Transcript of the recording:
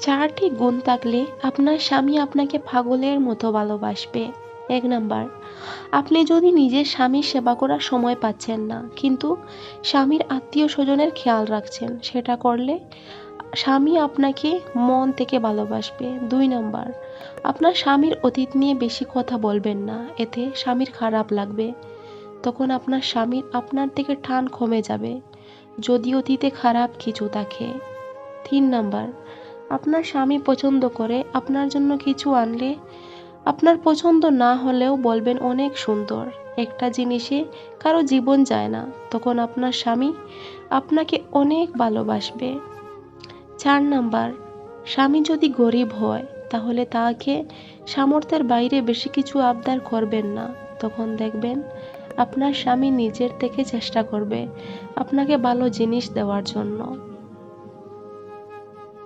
চারটি গুণ থাকলে আপনার স্বামী আপনাকে পাগলের মতো ভালোবাসবে। এক নাম্বার, আপনি যদি নিজের স্বামীর সেবা করার সময় পাচ্ছেন না, কিন্তু স্বামীর আত্মীয় স্বজনের খেয়াল রাখছেন, সেটা করলে স্বামী আপনাকে মন থেকে ভালোবাসবে। দুই নাম্বার, আপনার স্বামীর অতীত নিয়ে বেশি কথা বলবেন না, এতে স্বামীর খারাপ লাগবে। তখন আপনার স্বামীর আপনার থেকে টান কমে যাবে, যদি অতীতে খারাপ কিছু থাকে। তিন নাম্বার আপনার স্বামী পছন্দ করে আপনার জন্য কিছু আনলে আপনার পছন্দ না হলেও বলবেন অনেক সুন্দর। একটা জিনিসে কারও জীবন যায় না। তখন আপনার স্বামী আপনাকে অনেক ভালোবাসবে। চার নাম্বার, স্বামী যদি গরিব হয়, তাহলে তাকে সামর্থ্যের বাইরে বেশি কিছু আবদার করবেন না। তখন দেখবেন আপনার স্বামী নিজের থেকে চেষ্টা করবে আপনাকে ভালো জিনিস দেওয়ার জন্য।